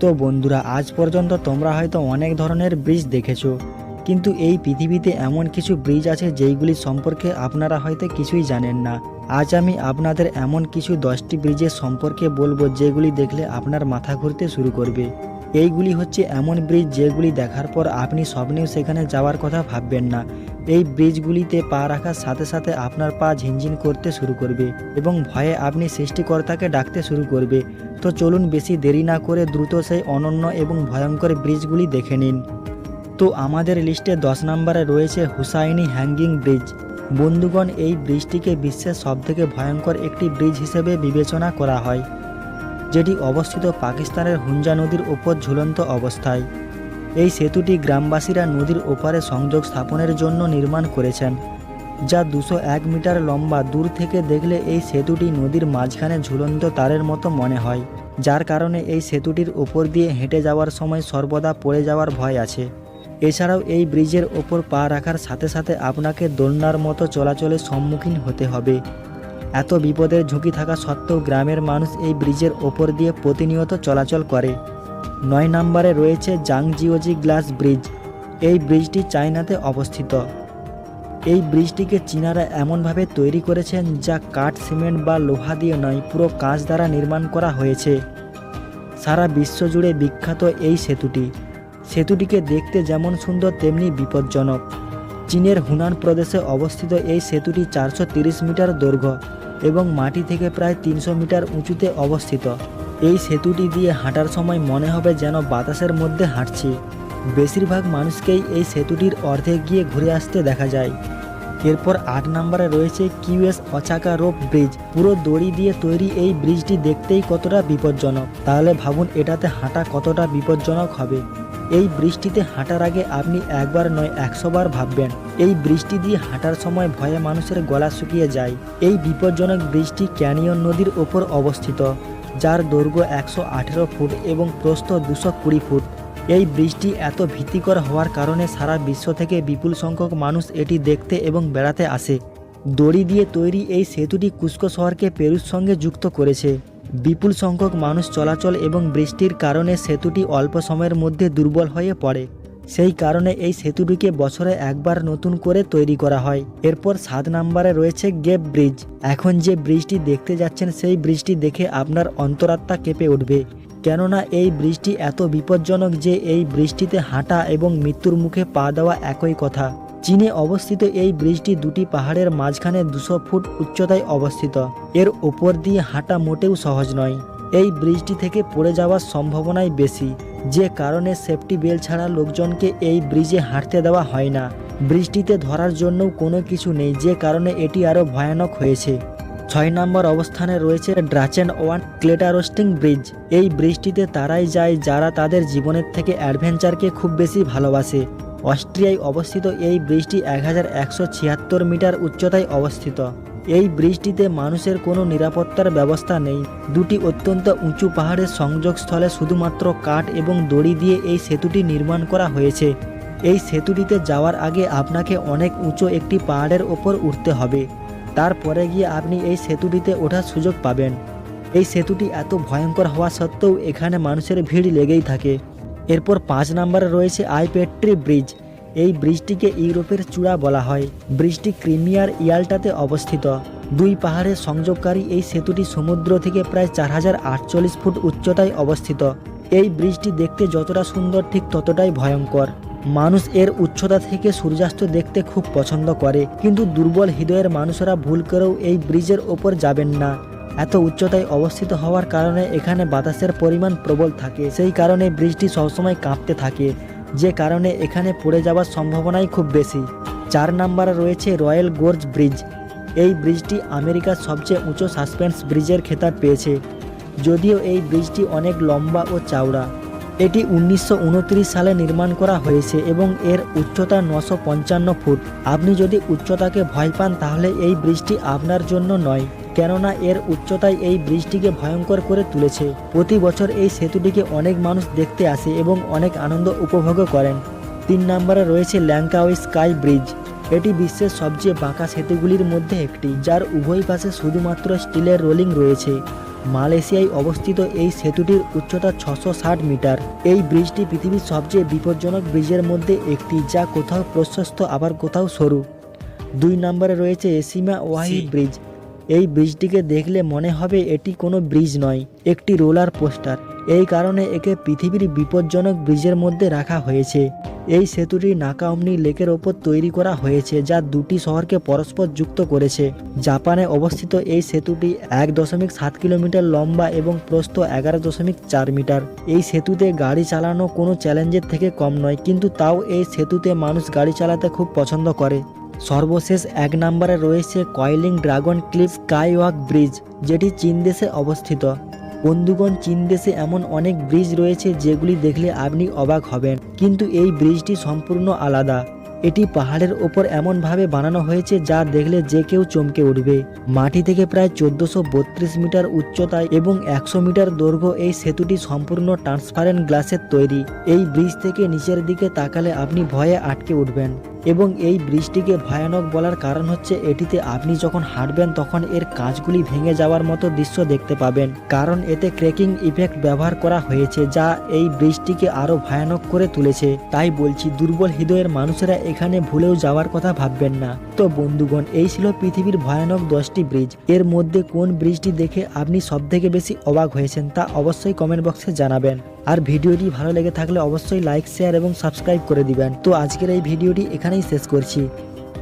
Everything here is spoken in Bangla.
তো বন্ধুরা, আজ পর্যন্ত তোমরা হয়তো অনেক ধরনের ব্রিজ দেখেছ, কিন্তু এই পৃথিবীতে এমন কিছু ব্রিজ আছে যেইগুলি সম্পর্কে আপনারা হয়তো কিছুই জানেন না। আজ আমি আপনাদের এমন কিছু দশটি ব্রিজের সম্পর্কে বলব যেগুলি দেখলে আপনার মাথা ঘুরতে শুরু করবে। এইগুলি হচ্ছে এমন ব্রিজ যেগুলি দেখার পর আপনি স্বপ্নেও সেখানে যাওয়ার কথা ভাববেন না। এই ব্রিজগুলিতে পা রাখার সাথে সাথে আপনার পা ঝিনঝিন করতে শুরু করবে এবং ভয়ে আপনি সৃষ্টিকর্তাকে ডাকতে শুরু করবে। তো চলুন বেশি দেরি না করে দ্রুত সেই অনন্য এবং ভয়ঙ্কর ব্রিজগুলি দেখে নিন। তো আমাদের লিস্টে দশ নম্বরে রয়েছে হুসাইনি হ্যাঙ্গিং ব্রিজ। বন্ধুগণ, এই ব্রিজটিকে বিশ্বের সবথেকে ভয়ঙ্কর একটি ব্রিজ হিসেবে বিবেচনা করা হয়। যেটি অবস্থিত পাকিস্তানের হুঞ্জা নদীর ওপর ঝুলন্ত অবস্থায়। এই সেতুটি গ্রামবাসীরা নদীর ওপারে সংযোগ স্থাপনের জন্য নির্মাণ করেছেন, যা দুশো এক মিটার লম্বা দূর থেকে দেখলে এই সেতুটি নদীর মাঝখানে ঝুলন্ত তারের মতো মনে হয়, যার কারণে এই সেতুটির ওপর দিয়ে হেঁটে যাওয়ার সময় সর্বদা পড়ে যাওয়ার ভয় আছে। এছাড়াও এই ব্রিজের ওপর পা রাখার সাথে সাথে আপনাকে দোলনার মতো চলাচলের সম্মুখীন হতে হবে। এত বিপদের ঝুঁকি থাকা সত্ত্বেও গ্রামের মানুষ এই ব্রিজের ওপর দিয়ে প্রতিনিয়ত চলাচল করে। নয় নম্বরে রয়েছে জাংজিওজি গ্লাস ব্রিজ। এই ব্রিজটি চায়নাতে অবস্থিত। এই ব্রিজটিকে চীনারা এমনভাবে তৈরি করেছেন যা কাঠ, সিমেন্ট বা লোহা দিয়ে নয়, পুরো কাঁচ দ্বারা নির্মাণ করা হয়েছে। সারা বিশ্ব জুড়ে বিখ্যাত এই সেতুটি। সেতুটিকে দেখতে যেমন সুন্দর, তেমনি বিপজ্জনক। চীনের হুনান প্রদেশে অবস্থিত এই সেতুটি চারশো মিটার দৈর্ঘ্য। এবং মাটি থেকে প্রায় তিনশো মিটার উঁচুতে অবস্থিত। এই সেতুটি দিয়ে হাঁটার সময় মনে হবে যেন বাতাসের মধ্যে হাঁটছি। বেশিরভাগ মানুষকেই এই সেতুটির অর্ধেক গিয়ে ঘুরে আসতে দেখা যায়। এরপর আট নম্বরে রয়েছে কিউএস অচাকা রোপ ব্রিজ। পুরো দড়ি দিয়ে তৈরি এই ব্রিজটি দেখতেই কতটা বিপজ্জনক। তাহলে ভাবুন এটাতে হাঁটা কতটা বিপজ্জনক হবে। এই বৃষ্টিতে হাঁটার আগে আপনি একবার নয়, একশো বার ভাববেন, এই বৃষ্টি দিয়ে হাঁটার সময় ভয়ে মানুষের গলা শুকিয়ে যায়। এই বিপজ্জনক বৃষ্টি ক্যানিয়ন নদীর ওপর অবস্থিত, যার দৈর্ঘ্য একশো আঠেরো ফুট এবং প্রস্থ দুশো কুড়ি ফুট। এই বৃষ্টি এত ভীতিকর হওয়ার কারণে সারা বিশ্ব থেকে বিপুল সংখ্যক মানুষ এটি দেখতে এবং বেড়াতে আসে। দড়ি দিয়ে তৈরি এই সেতুটি কুস্কো শহরকে পেরুর সঙ্গে যুক্ত করেছে। বিপুল সংখ্যক মানুষ চলাচল এবং বৃষ্টির কারণে সেতুটি অল্প সময়ের মধ্যে দুর্বল হয়ে পড়ে। সেই কারণে এই সেতুটিকে বছরে একবার নতুন করে তৈরি করা হয়। এরপর সাত নম্বরে রয়েছে গেপ ব্রিজ। এখন যে ব্রিজটি দেখতে যাচ্ছেন, সেই ব্রিজটি দেখে আপনার অন্তরাত্মা কেঁপে উঠবে। কেননা এই বৃষ্টি এত বিপজ্জনক যে এই বৃষ্টিতে হাঁটা এবং মৃত্যুর মুখে পা দেওয়া একই কথা। চীনে অবস্থিত এই ব্রিজটি দুটি পাহাড়ের মাঝখানে দুশো ফুট উচ্চতায় অবস্থিত। এর ওপর দিয়ে হাঁটা মোটেও সহজ নয়। এই ব্রিজটি থেকে পড়ে যাওয়ার সম্ভাবনাই বেশি। যে কারণে সেফটি বেল ছাড়া লোকজনকে এই ব্রিজে হাঁটতে দেওয়া হয় না। বৃষ্টিতে ধরার জন্যও কোনো কিছু নেই, যে কারণে এটি আরও ভয়ানক হয়েছে। ছয় নম্বর অবস্থানে রয়েছে ড্রাচেন ওয়ান ক্লেটারোস্টিং ব্রিজ। এই ব্রিজটিতে তারাই যায় যারা তাদের জীবনের থেকে অ্যাডভেঞ্চারকে খুব বেশি ভালোবাসে। অস্ট্রিয়ায় অবস্থিত এই ব্রিজটি এক হাজার একশো ছিয়াত্তর মিটার উচ্চতায় অবস্থিত। এই ব্রিজটিতে মানুষের কোনো নিরাপত্তার ব্যবস্থা নেই। দুটি অত্যন্ত উঁচু পাহাড়ের সংযোগস্থলে শুধুমাত্র কাঠ এবং দড়ি দিয়ে এই সেতুটি নির্মাণ করা হয়েছে। এই সেতুটিতে যাওয়ার আগে আপনাকে অনেক উঁচু একটি পাহাড়ের ওপর উঠতে হবে। তারপরে গিয়ে আপনি এই সেতুটিতে ওঠার সুযোগ পাবেন। এই সেতুটি এত ভয়ঙ্কর হওয়া সত্ত্বেও এখানে মানুষের ভিড় লেগেই থাকে। এরপর পাঁচ নম্বরে রয়েছে আইপেট্রি ব্রিজ। এই ব্রিজটিকে ইউরোপের চূড়া বলা হয়। ব্রিজটি ক্রিমিয়ার ইয়াল্টাতে অবস্থিত। দুই পাহাড়ের সংযোগকারী এই সেতুটি সমুদ্র থেকে প্রায় চার হাজার আটচল্লিশ ফুট উচ্চতায় অবস্থিত। এই ব্রিজটি দেখতে যতটা সুন্দর, ঠিক ততটাই ভয়ঙ্কর। মানুষ এর উচ্চতা থেকে সূর্যাস্ত দেখতে খুব পছন্দ করে, কিন্তু দুর্বল হৃদয়ের মানুষেরা ভুল করেও এই ব্রিজের ওপর যাবেন না। এত উচ্চতায় অবস্থিত হওয়ার কারণে এখানে বাতাসের পরিমাণ প্রবল থাকে। সেই কারণে ব্রিজটি সবসময় কাঁপতে থাকে, যে কারণে এখানে পড়ে যাওয়ার সম্ভাবনাই খুব বেশি। চার নম্বরে রয়েছে রয়্যাল গোর্জ ব্রিজ। এই ব্রিজটি আমেরিকার সবচেয়ে উঁচু সাসপেন্স ব্রিজের খেতাব পেয়েছে, যদিও এই ব্রিজটি অনেক লম্বা ও চওড়া। এটি উনিশশো উনত্রিশ সালে নির্মাণ করা হয়েছে এবং এর উচ্চতা নশো ফুট। আপনি যদি উচ্চতাকে ভয় পান তাহলে এই ব্রিজটি আপনার জন্য নয়। কেননা এর উচ্চতায় এই ব্রিজটিকে ভয়ঙ্কর করে তুলেছে। প্রতি বছর এই সেতুটিকে অনেক মানুষ দেখতে আসে এবং অনেক আনন্দ উপভোগও করেন। তিন নম্বরে রয়েছে ল্যাঙ্কাওই স্কাই ব্রিজ। এটি বিশ্বের সবচেয়ে বাঁকা সেতুগুলির মধ্যে একটি যার উভয় পাশে শুধুমাত্র স্টিলের রোলিং রয়েছে। মালয়েশিয়ায় অবস্থিত এই সেতুটির উচ্চতা ছশো ষাট মিটার। এই ব্রিজটি পৃথিবীর সবচেয়ে বিপজ্জনক ব্রিজের মধ্যে একটি যা কোথাও প্রশস্ত আবার কোথাও সরু। দুই নম্বরে রয়েছে এসিমা ওয়াহি ব্রিজ। এই ব্রিজটিকে দেখলে মনে হবে এটি কোনো ব্রিজ নয়, একটি রোলার পোস্টার। এই কারণে একে পৃথিবীর বিপজ্জনক ব্রিজের মধ্যে রাখা হয়েছে। এই সেতুটি নাকাওমনি লেকের ওপর তৈরি করা হয়েছে, যা দুটি শহরকে পরস্পর যুক্ত করেছে। জাপানে অবস্থিত এই সেতুটি এক দশমিক সাত কিলোমিটার লম্বা এবং প্রস্থ এগারো দশমিক চার মিটার। এই সেতুতে গাড়ি চালানো কোনো চ্যালেঞ্জের থেকে কম নয়, কিন্তু তাও এই সেতুতে মানুষ গাড়ি চালাতে খুব পছন্দ করে। সর্বশেষ এক নম্বরে রয়েছে coiling dragon cliff skywalk bridge, যেটি চীন দেশে অবস্থিত। বন্ধুগণ, চীন দেশে এমন অনেক ব্রিজ রয়েছে যেগুলি দেখলে আপনি অবাক হবেন, কিন্তু এই ব্রিজটি সম্পূর্ণ আলাদা। এটি পাহাড়ের ওপর এমনভাবে বানানো হয়েছে যা দেখলে যে কেউ চমকে উঠবে। মাটি থেকে প্রায় চোদ্দোশো মিটার উচ্চতায় এবং একশো মিটার দৈর্ঘ্য এই সেতুটি সম্পূর্ণ ট্রান্সপারেন্ট গ্লাসের তৈরি। এই ব্রিজ থেকে নিচের দিকে তাকালে আপনি ভয়ে আটকে উঠবেন। এবং এই ব্রিজটিকে ভয়ানক বলার কারণ হচ্ছে এটিতে আপনি যখন হাঁটবেন তখন এর কাজগুলি ভেঙে যাওয়ার মতো দৃশ্য দেখতে পাবেন। কারণ এতে ক্রেকিং ইফেক্ট ব্যবহার করা হয়েছে যা এই ব্রিজটিকে আরও ভয়ানক করে তুলেছে। তাই বলছি, দুর্বল হৃদয়ের মানুষেরা এখানে ভুলেও যাওয়ার কথা ভাববেন না। তো বন্ধুগণ, এই ছিল পৃথিবীর ভয়ানক দশটি ব্রিজ। এর মধ্যে কোন ব্রিজটি দেখে আপনি সবথেকে বেশি অবাক হয়েছেন তা অবশ্যই কমেন্ট বক্সে জানাবেন। আর ভিডিওটি ভালো লেগে থাকলে অবশ্যই লাইক শেয়ার এবং সাবস্ক্রাইব করে দিবেন। তো আজকের এই ভিডিওটি এখানেই শেষ করছি।